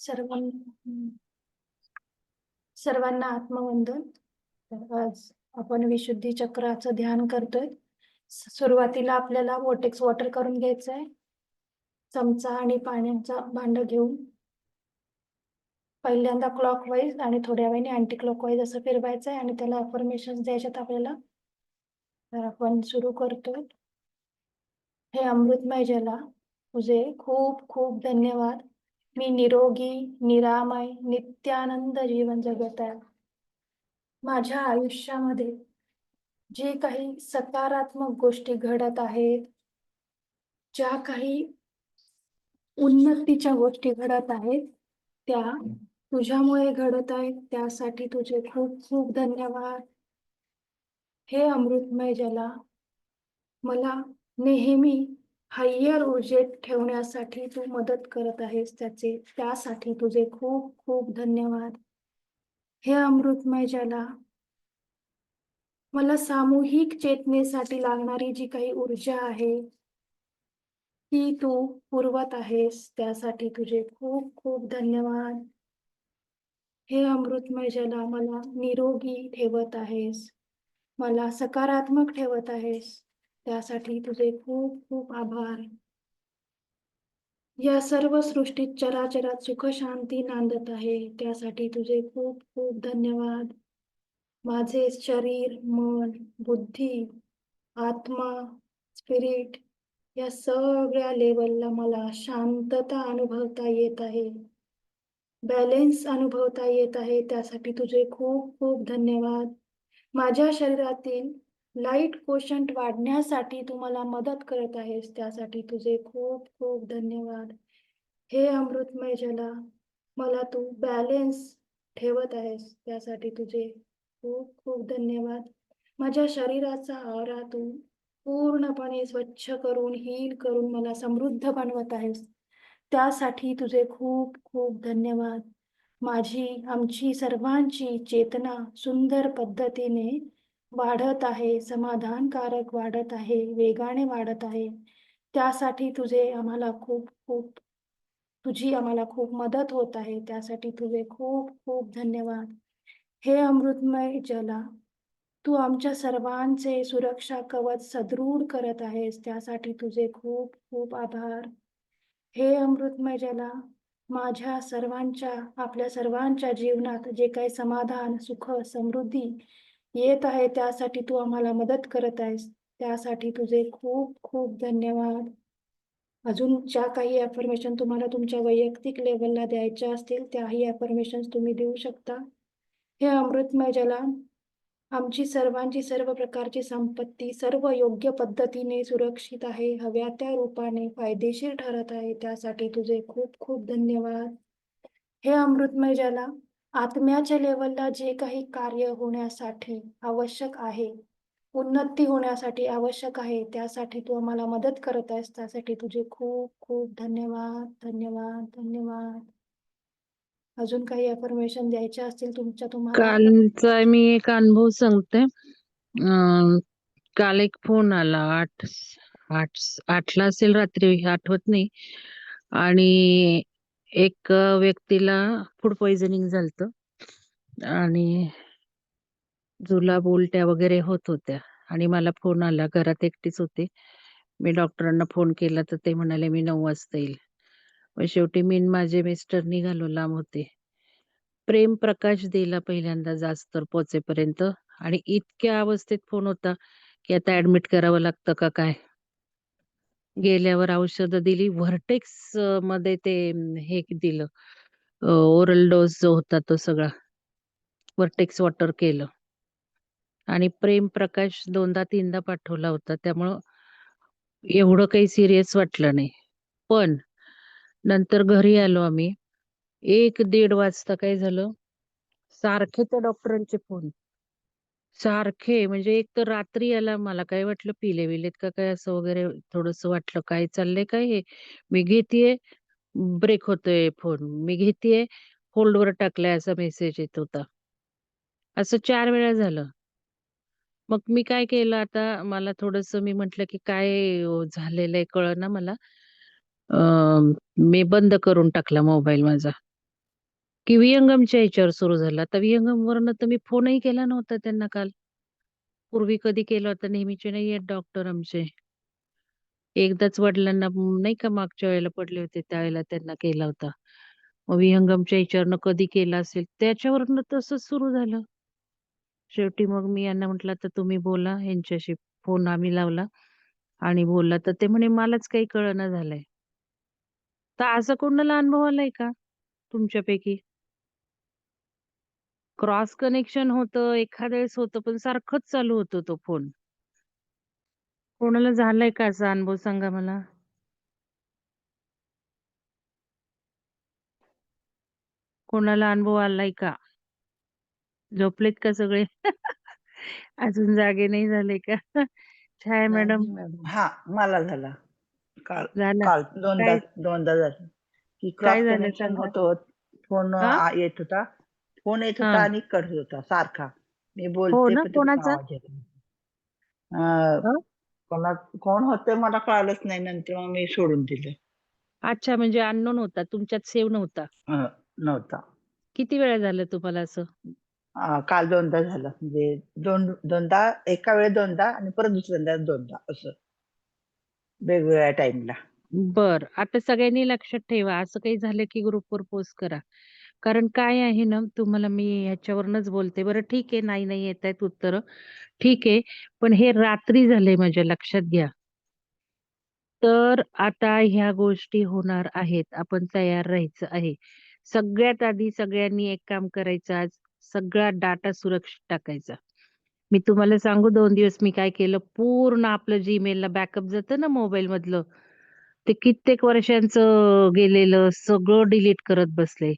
सर्वांना सर्वांना आत्मवंदन. तर आज आपण विशुद्धी चक्राचं ध्यान करतोय. सुरुवातीला आपल्याला वोटेक्स वॉटर करून घ्यायचं आहे. चमचा आणि पाण्याचा भांड घेऊन. पहिल्यांदा क्लॉकवाईज आणि थोड्या वेळाने अँटी क्लॉकवाईज असं फिरवायचं आहे आणि त्याला अफर्मेशन द्यायच्यात आपल्याला. तर आपण सुरू करतोय. हे अमृतमय जला. तुझे खूप खूप धन्यवाद. मी निरोगी निरामय नित्यानंद जीवन जगत आहे. माझ्या आयुष्यामध्ये जे काही सकारात्मक गोष्टी घडत आहेत ज्या काही उन्नतीच्या गोष्टी घडत आहेत त्या तुझ्यामुळे घडत आहेत. त्यासाठी तुझे खूप खूप धन्यवाद. हे अमृतमय जला. मला नेहमी हायर ऊर्जेत ठेवण्यासाठी तू मदत करत आहेस त्याचे. त्यासाठी तुझे खूप खूप धन्यवाद. हे अमृतमय ज्याला मला सामूहिक चेतनेसाठी लागणारी जी काही ऊर्जा आहे ती तू पुरवत आहेस त्यासाठी तुझे खूप खूप धन्यवाद. हे अमृतमय ज्याला मला निरोगी ठेवत आहेस मला सकारात्मक ठेवत आहेस त्यासाठी तुझे खूप खूप आभार. या सर्व सृष्टीत चराचरात सुख शांती नांदत आहे. त्यासाठी तुझे खूप खूप धन्यवाद. माझे शरीर मन बुद्धी आत्मा स्पिरिट या सगळ्या लेवलला मला शांतता अनुभवता येत आहे. बॅलेन्स अनुभवता येत आहे. त्यासाठी तुझे खूप खूप धन्यवाद. माझ्या शरीरातील लाइट कोशंट वाढण्यासाठी तू मला मदत करत आहेस. त्यासाठी तुझे खूप खूप धन्यवाद. हे अमृतमय जला मला तू बॅलेन्स ठेवत आहेस. त्यासाठी तुझे खूप खूप धन्यवाद. माझ्या शरीराचा आवरा तू पूर्णपणे स्वच्छ करून हील करून मला समृद्ध बनवत आहेस. त्यासाठी तुझे खूप खूप धन्यवाद. माझी आमची सर्वांची चेतना सुंदर पद्धतीने वाढत आहे समाधानकारक वाढत आहे वेगाने वाढत आहे. त्यासाठी तुझे आम्हाला खूप खूप तुझी आम्हाला खूप मदत होत आहे. त्यासाठी तुझे खूप खूप धन्यवाद. हे अमृतमय जला तू आमच्या सर्वांचे सुरक्षा कवच सदृढ करत आहेस. त्यासाठी तुझे खूप खूप आभार. हे अमृतमय जला माझ्या सर्वांच्या आपल्या सर्वांच्या जीवनात जे काही समाधान सुख समृद्धी येत आहे त्यासाठी तू आम्हाला मदत करत आहेस. त्यासाठी तुझे खूप खूप धन्यवाद. अजून ज्या काही अफर्मेशन तुम्हाला तुमच्या वैयक्तिक लेवलला द्यायच्या असतील त्याही अफर्मेशन तुम्ही देऊ शकता. हे अमृतमय जला आमची सर्वांची सर्व प्रकारची संपत्ती सर्व योग्य पद्धतीने सुरक्षित आहे हव्या त्या रूपाने फायदेशीर ठरत आहे त्यासाठी तुझे खूप खूप धन्यवाद. हे अमृतमय जला आत्म्याच्या लेवलला जे काही कार्य होण्यासाठी आवश्यक आहे उन्नती होण्यासाठी आवश्यक आहे त्यासाठी तू आम्हाला मदत करत आहेस. त्यासाठी तुझे खूप खूप धन्यवाद धन्यवाद धन्यवाद. अजून काही अफर्मेशन द्यायच्या असतील तुमच्या तुम्हाला? कालचा मी एक अनुभव सांगते. अं, काल एक फोन आला. आठ आठ आठला असेल रात्री आठवत नाही. आणि एक व्यक्तीला फूड पॉइझनिंग झालत आणि जुलाब उलट्या वगैरे होत होत्या आणि मला फोन आला. घरात एकटीच होते. मी डॉक्टरांना फोन केला तर ते म्हणाले मी नऊ वाजता येईल. मग शेवटी मी माझे मिस्टर निघालो लांब होते. प्रेम प्रकाश दिला पहिल्यांदा जास्त पोचेपर्यंत आणि इतक्या अवस्थेत फोन होता की आता ऍडमिट करावं लागतं का काय? गेल्यावर औषधं दिली. व्हर्टेक्समध्ये ते हे दिलं. ओरल डोस जो होता तो सगळा व्हर्टेक्स वॉटर केलं. आणि प्रेम प्रकाश दोनदा तीनदा पाठवला होता. त्यामुळं एवढं काही सिरियस वाटलं नाही. पण नंतर घरी आलो आम्ही. एक दीड वाजता काय झालं? सारखे त्या डॉक्टरांचे फोन. सारखे म्हणजे एक तर रात्री आला मला काय वाटलं पिले विलेत का काय असं वगैरे थोडस वाटलं काय चाललंय काय हे? मी घेतेय ब्रेक होतोय फोन. मी घेतेय होल्डवर टाकलाय असा मेसेज येत होता. असं चार वेळा झालं. मग मी काय केलं आता मला थोडस मी म्हंटल की काय अं, झालेलं आहे कळ ना मला मी बंद करून टाकला मोबाईल माझा. की विहंगमच्या ह्याच्यावर सुरू झाला. तर विहंगमवरनं तर मी फोनही केला नव्हता त्यांना काल. पूर्वी कधी केला होता, नेहमीचे नाही आहेत डॉक्टर आमचे. एकदाच वडिलांना नाही का मागच्या वेळेला पडले होते त्यावेळेला त्यांना केला होता. मग विहंगमच्या ह्याच्यावरनं कधी केला असेल, त्याच्यावरनं तसंच सुरू झालं. शेवटी मग मी यांना म्हटलं, "आता तुम्ही बोला ह्यांच्याशी." फोन आम्ही लावला आणि बोलला, तर ते म्हणे, "मलाच काही कळेना झालंय." तर असं कोणाला अनुभव आलाय का तुमच्यापैकी? क्रॉस कनेक्शन होतं, एखाद्या वेळेस होतं, पण सारखंच चालू होतो तो फोन. कोणाला झालाय का असा अनुभव सांगा मला? कोणाला अनुभव आलाय का? झोपलेत का सगळे? अजून जागे नाही झाले का? छाया मॅडम? हां, मला झाला. काल झाला. काल दोनदा काय दोनदा झालं. की क्रॉस काय झालं कनेक्शन सांगा? होतं. फोन हां? येत होता. फोन येत होता हां. आणि कट होत होता सारखा. मी हो बोलते ना, पण त्याचा कोणाचा? आवाज येत नाही. अ, हं? कोणा कोण होते मला कळालंच नाही. नंतर मग मी सोडून दिलं. अच्छा, म्हणजे अननोन होता. तुमच्यात सेव्ह नव्हता. अ, नव्हता. किती वेळा झालं तुम्हाला असं? अ, काल दोनदा झालं. म्हणजे दोन दोनदा एका वेळेस दोनदा आणि परत दुसऱ्यांदा दोनदा असं. वेगवेगळ्या टाईमला. बरं. आता सगळ्यांनी लक्षात ठेवा, असं काही झालं की ग्रुपवर पोस्ट करा. कारण काय आहे ना, तुम्हाला मी ह्याच्यावरूनच बोलते. बरं ठीक आहे, नाही, नाही येतायत उत्तरं. ठीक आहे. पण हे रात्री झालंय माझ्या लक्षात घ्या. तर आता ह्या गोष्टी होणार आहेत. आपण तयार राहायचं आहे. सगळ्यात आधी सगळ्यांनी एक काम करायचं आज, सगळा डाटा सुरक्षित टाकायचा. मी तुम्हाला सांगू 2 दिवस मी काय केलं, पूर्ण आपलं Gmailला बॅकअप जातं ना मोबाईलमधलं, ते कित्येक वर्षांचं गेलेलं सगळं डिलीट करत बसले.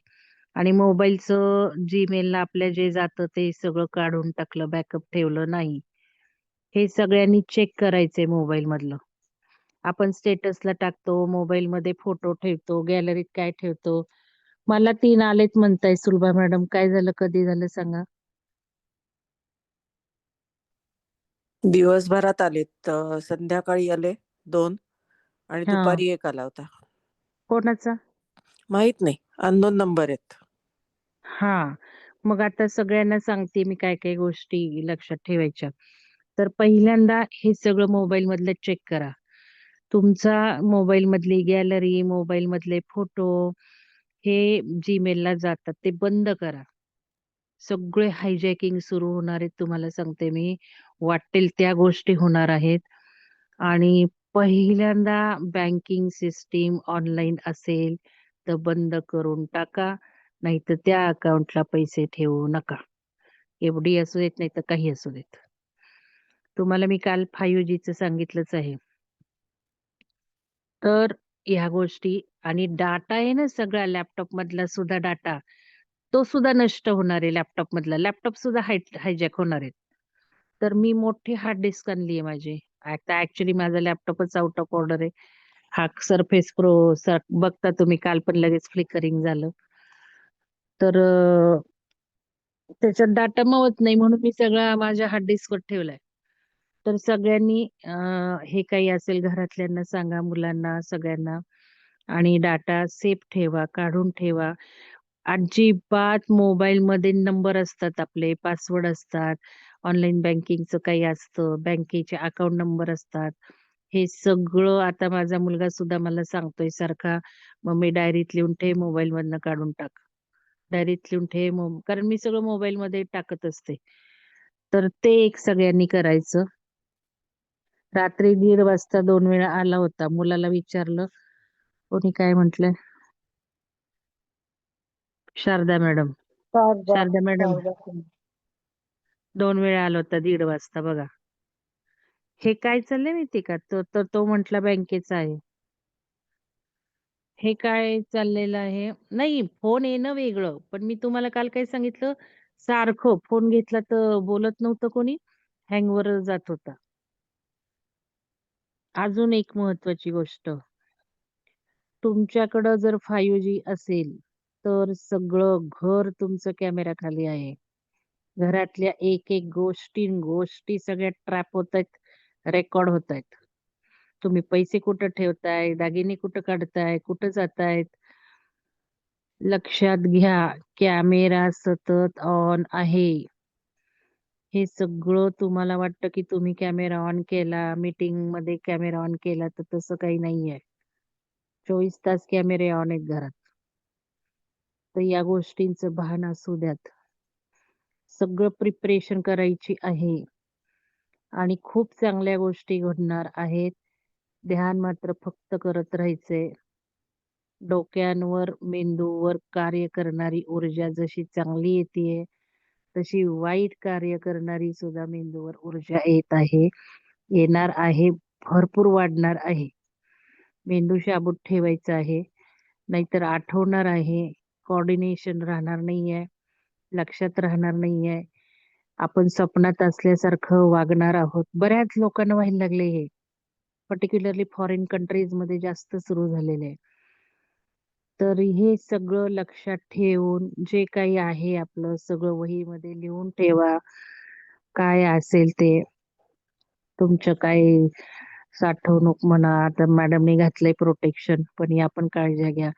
आणि मोबाईलचं Gmailला आपल्या जे जातं ते सगळं काढून टाकलं, बॅकअप ठेवलं नाही. हे सगळ्यांनी चेक करायचंय मोबाईलमधलं. आपण स्टेटसला टाकतो, मोबाईलमध्ये फोटो ठेवतो, गॅलरीत काय ठेवतो. मला 3 आलेत म्हणताय सुलभा मॅडम. काय झालं, कधी झालं सांगा? दिवसभरात आलेत. अ, संध्याकाळी आले 2 आणि हां. दुपारी 1 आला होता. कोणाचा? माहीत नाही. अननोन नंबर आहेत. हां. मग आता सगळ्यांना सांगते मी काय-काय गोष्टी लक्षात ठेवायच्या. तर पहिल्यांदा हे सगळं मोबाईलमधलं चेक करा. तुमचा मोबाईलमधली गॅलरी, मोबाईलमधले फोटो हे Gmailला जातात, ते बंद करा. सगळे हायजॅकिंग सुरू होणार आहेत तुम्हाला सांगते मी. वाटेल त्या गोष्टी होणार आहेत. आणि पहिल्यांदा बँकिंग सिस्टम ऑनलाईन असेल, तर बंद करून टाका. नाहीतर त्या अकाउंटला पैसे ठेवू नका. एफडी असू देत, नाही तर काही असू देत. तुम्हाला मी काल 5Gचं सांगितलंच आहे. तर ह्या गोष्टी आणि डाटा आहे ना सगळा लॅपटॉपमधला सुद्धा डाटा, तो सुद्धा नष्ट होणार आहे लॅपटॉप मधला लॅपटॉप सुद्धा हाय हायजॅक होणार आहेत. तर मी मोठी हार्ड डिस्क आणली आहे माझी. आता ऍक्च्युली माझा लॅपटॉपच आउट ऑफ ऑर्डर आहे. हा सरफेस प्रो सर बघता तुम्ही काल पण लगेच फ्लिकरिंग झालं. तर अ, त्याच्यात डाटा मावत नाही म्हणून मी सगळा माझ्या हार्ड डिस्कवर ठेवलाय. तर सगळ्यांनी अ, हे काही असेल घरातल्यांना सांगा, मुलांना, सगळ्यांना आणि डाटा सेफ ठेवा, काढून ठेवा. अजिबात मोबाईलमध्ये नंबर असतात आपले, पासवर्ड असतात, ऑनलाईन बँकिंगचं काही असतं, बँकेचे अकाउंट नंबर असतात. हे सगळं आता माझा मुलगा सुद्धा मला सांगतोय सारखा, "मम्मी डायरीत लिहून ठेव, मोबाईलमधनं काढून टाक." डायरीत लिहून ठेव मो कारण मी सगळं मोबाईलमध्ये टाकत असते. तर ते एक सगळ्यांनी करायचं. रात्री 1:30 वाजता 2 वेळा आला होता. मुलाला विचारलं, कोणी काय म्हटलंय? शारदा मॅडम. शारदा, शारदा मॅडम. शारदा 2 वेळा आला होता 1:30 वाजता बघा. हे काय चाललंय माहिती का? तो तर तो म्हटला बँकेचा आहे. हे काय चाललेलं आहे? नाही फोन येणं वेगळं. पण मी तुम्हाला काल काय सांगितलं, सारखं फोन घेतला तर बोलत नव्हतं कोणी, हँगवर जात होता. अजून एक महत्वाची गोष्ट. तुमच्याकडं जर 5G असेल, तर सगळं घर तुमचं कॅमेराखाली आहे. घरातल्या एक-एक गोष्टी, गोष्टी सगळ्या ट्रॅप होतायत, रेकॉर्ड होतायत. तुम्ही पैसे कुठं ठेवताय, दागिने कुठं काढताय, कुठं जातायत. लक्षात घ्या कॅमेरा सतत ऑन आहे. हे सगळं तुम्हाला वाटतं की तुम्ही कॅमेरा ऑन केला मीटिंगमध्ये कॅमेरा ऑन केला तर तसं काही नाहीये. चोवीस तास कॅमेरे ऑन आहेत घरात. तर या गोष्टींचं भान असू द्यात. सगळं प्रिपरेशन करायची आहे. आणि खूप चांगल्या गोष्टी घडणार आहेत. ध्यान मात्र फक्त करत राहायचंय डोक्यांवर मेंदूवर कार्य करणारी ऊर्जा जशी चांगली येते तशी वाईट कार्य करणारी सुद्धा मेंदूवर ऊर्जा येत आहे. येणार आहे भरपूर वाढणार आहे. मेंदू शाबूत ठेवायचा आहे. नाहीतर आठवणार आहे. कोऑर्डिनेशन राहणार नाहीये. लक्षात राहणार नाहीये. आपण स्वप्नात असल्यासारखं वागणार आहोत. बऱ्याच लोकांना व्हायला लागले हे. पर्टिक्युलरली फॉरेन कंट्रीजमध्ये जास्त सुरू झालेले आहे. तर हे सगळं लक्षात ठेवून जे काही आहे आपलं सगळं वहीमध्ये लिहून ठेवा. काय असेल ते तुमचं काय साठवणूक म्हणा आता मॅडमने घातलंय प्रोटेक्शन पण या पण काळजी घ्या.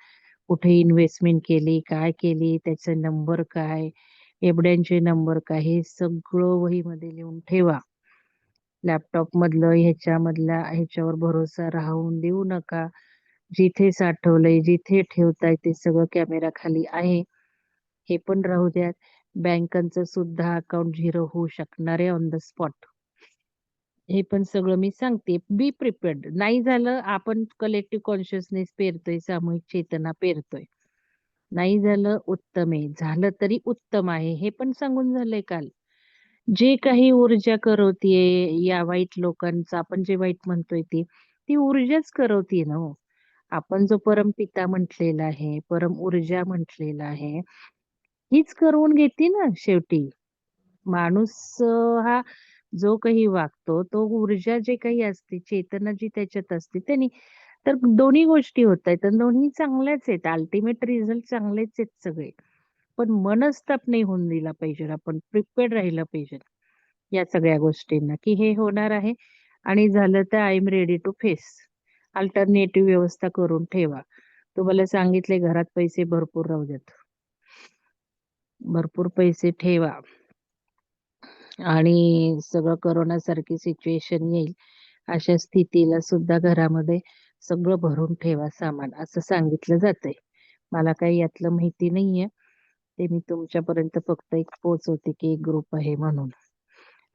कुठे इन्व्हेस्टमेंट केली काय केली त्याचे नंबर काय एवढ्यांचे नंबर काय हे सगळं वहीमध्ये लिहून ठेवा. लॅपटॉप मधलं ह्याच्यामधल्या ह्याच्यावर भरोसा राहून देऊ नका. जिथे साठवलंय जिथे ठेवताय ते सगळं कॅमेरा खाली आहे. हे पण राहू द्यात. बँकांचं सुद्धा अकाउंट झिरो होऊ शकणार आहे ऑन द स्पॉट हे पण सगळं मी सांगते. बी प्रिपेअर्ड नाही झालं आपण कलेक्टिव्ह कॉन्शियसनेस पेरतोय सामूहिक चेतना पेरतोय. नाही झालं उत्तम आहे. झालं तरी उत्तम आहे. हे पण सांगून झालंय काल. जे काही ऊर्जा करवतीये या वाईट लोकांचं आपण जे वाईट म्हणतोय ती ती ऊर्जाच करवतीये ना हो. आपण जो परमपिता म्हटलेला आहे परम ऊर्जा म्हटलेला आहे हीच करवून घेते ना शेवटी. माणूस हा जो काही वागतो तो ऊर्जा जे काही असते चेतना जी त्याच्यात असते त्यांनी तर दोन्ही गोष्टी होत आहेत आणि दोन्ही चांगल्याच आहेत. अल्टिमेट रिझल्ट चांगलेच आहेत सगळे. पण मनस्ताप नाही होऊन दिला पाहिजे. आपण प्रिपेअर्ड राहिलं पाहिजे. या सगळ्या गोष्टींना की हे होणार आहे. आणि झालं तर I am ready to face alternative व्यवस्था करून ठेवा. तुम्हाला सांगितले घरात पैसे भरपूर राहू देत. भरपूर पैसे ठेवा. आणि सगळं करोना सारखी सिच्युएशन येईल. अशा स्थितीला सुद्धा घरामध्ये सगळं भरून ठेवा सामान. असं सांगितलं जातंय. मला काही यातलं माहिती नाहीये. ते मी तुमच्यापर्यंत फक्त एक पोहोचवते की एक ग्रुप आहे म्हणून.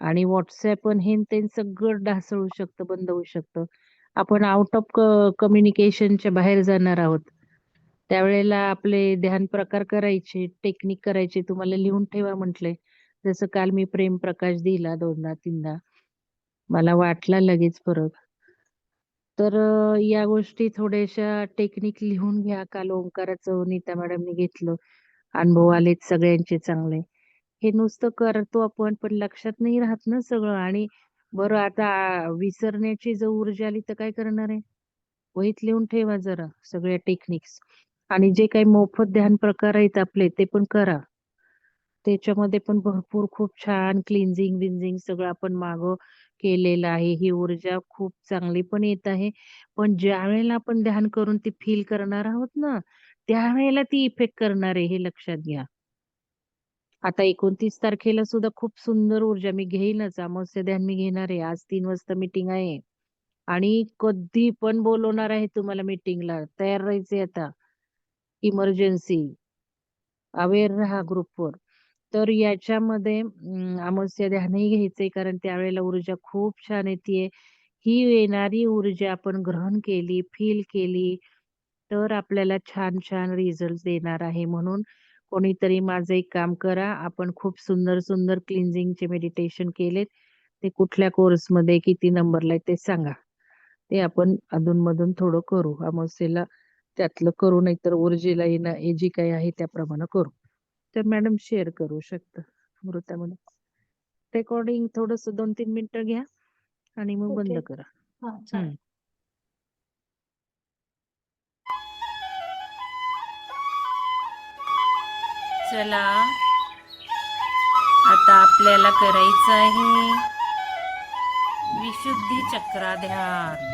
आणि व्हॉट्सअप पण हे ते सगळं ढासळू शकतं बंद होऊ शकतं. आपण आउट ऑफ कम्युनिकेशनच्या बाहेर जाणार आहोत. त्यावेळेला आपले ध्यान प्रकार करायचे टेक्निक करायचे तुम्हाला लिहून ठेवा म्हटले. जसं काल मी प्रेम प्रकाश दिला दोनदा तीनदा. मला वाटला लगेच फरक. तर या गोष्टी थोड्याशा टेक्निक लिहून घ्या. काल ओंकाराचं नीता मॅडमनी घेतलं. अनुभव आलेत सगळ्यांचे चांगले. हे नुसतं करतो आपण पण लक्षात नाही राहत ना सगळं. आणि बरं आता विसरण्याची जर ऊर्जा आली तर काय करणार आहे? वहीत लिहून ठेवा जरा सगळ्या टेक्निक्स आणि जे काही मोफत ध्यान प्रकार आहेत आपले ते पण करा. त्याच्यामध्ये पण भरपूर खूप छान क्लिन्झिंग विन्झिंग सगळं आपण मागं केलेलं आहे. ही ऊर्जा खूप चांगली पण येत आहे. पण ज्या वेळेला आपण ध्यान करून ती फील करणार आहोत ना त्यावेळेला ती इफेक्ट करणार आहे हे लक्षात घ्या. आता एकोणतीस तारखेला सुद्धा खूप सुंदर ऊर्जा मी घेईनच अमावस्या ध्यान मी घेणार आहे. आज तीन वाजता मीटिंग आहे. आणि कधी पण बोलवणार आहे तुम्हाला मीटिंगला तयार राहायचे आता. इमर्जन्सी अवेअर राहा ग्रुपवर तर याच्यामध्ये अमावस्या ध्यानही घ्यायचंय कारण त्यावेळेला ऊर्जा खूप छान येते ही येणारी ऊर्जा आपण ग्रहण केली फील केली तर आपल्याला छान छान रिझल्ट देणार आहे. म्हणून कोणीतरी माझं एक काम करा आपण खूप सुंदर सुंदर क्लिन्झिंगचे मेडिटेशन केलेत. ते कुठल्या कोर्समध्ये किती नंबरला ते सांगा. ते आपण अधूनमधून थोडं करू. अमावस्येला त्यातलं करू नाहीतर ऊर्जेला येणं हे जी काही आहे त्याप्रमाणे करू. तर मॅडम शेअर करू शकता. अमृतामध्ये. रेकॉर्डिंग थोडस दोन तीन मिनिटं घ्या आणि मग बंद ओके. करा चला. आता आपल्याला करायचं आहे विशुद्धी चक्रा ध्यान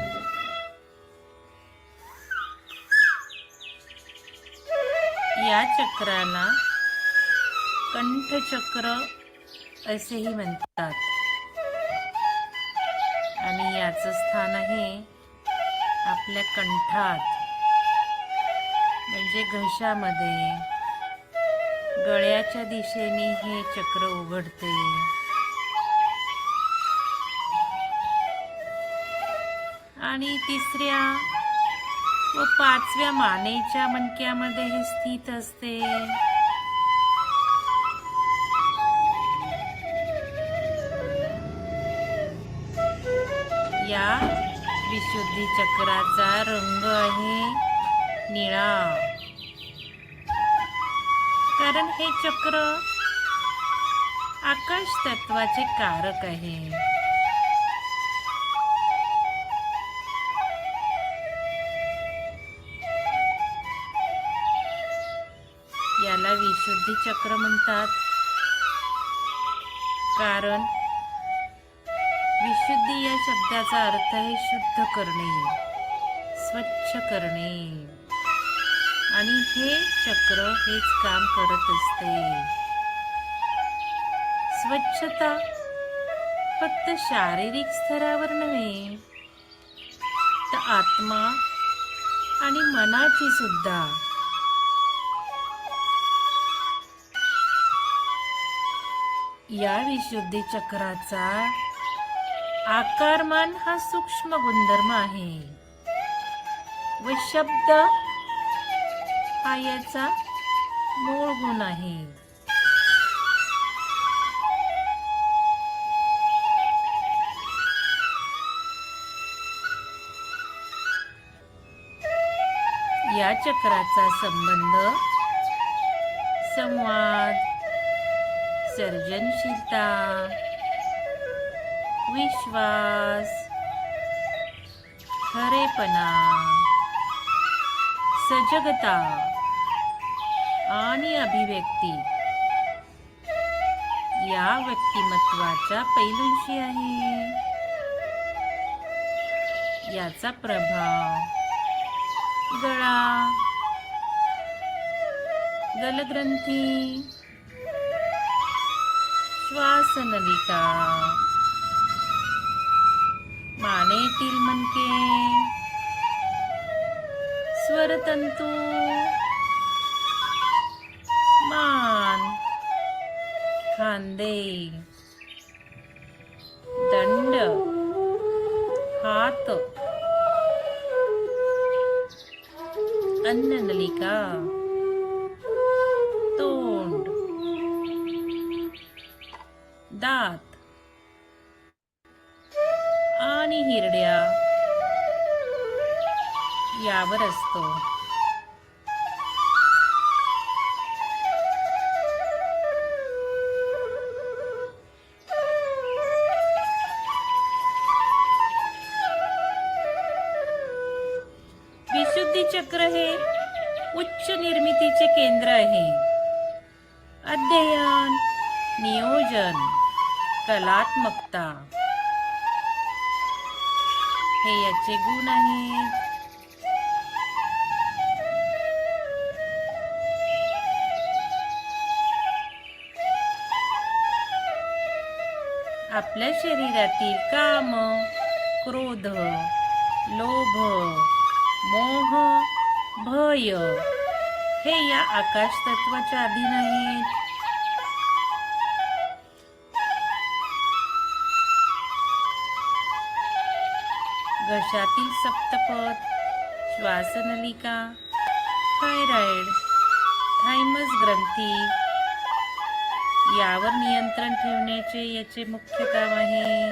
या चक्राला कंठचक्र असेही म्हणतात. आणि याचं स्थान आहे आपल्या कंठात म्हणजे घशामध्ये. गळ्याच्या दिशेने हे चक्र उघडते. आणि तिसऱ्या व पाचव्या मानेच्या मणक्यामध्ये हे स्थित असते. या विशुद्धी चक्राचा रंग आहे निळा. कारण हे चक्र आकाश तत्वाचे कारक आहे. याला विशुद्धी चक्र म्हणतात. कारण विशुद्धी या शब्दाचा अर्थ आहे शुद्ध करणे स्वच्छ करणे. आणि हे चक्र हेच काम करत असते. स्वच्छता फक्त शारीरिक स्तरावर नव्हे तर आत्मा आणि मनाची सुद्धा. या विशुद्धी चक्राचा आकारमान हा सूक्ष्म गुणधर्म आहे. व शब्द हा याचा मूळ गुण आहे. या चक्राचा संबंध संवाद सर्जनशीलता विश्वास खरेपणा सजगता. आणि अभिव्यक्ती. या व्यक्तिमत्वाच्या पैलूंशी आहे. याचा प्रभाव गळा गलग्रंथी श्वासनलिका मानेतील मनके स्वरतंतू मान खांदे दंड हात अन्ननलिका तोंड दात आणि हिरड्या यावर असतो कलात्मकता हे याचे गुण आहेत. आपल्या शरीरातील काम क्रोध लोभ मोह भय हे या आकाश तत्वाच्या अधीन आहेत. घशातील सप्तपद. श्वासनलिका. थायरॉइड थायमस ग्रंथी. यावर नियंत्रण ठेवण्याचे याचे मुख्य काम आहे.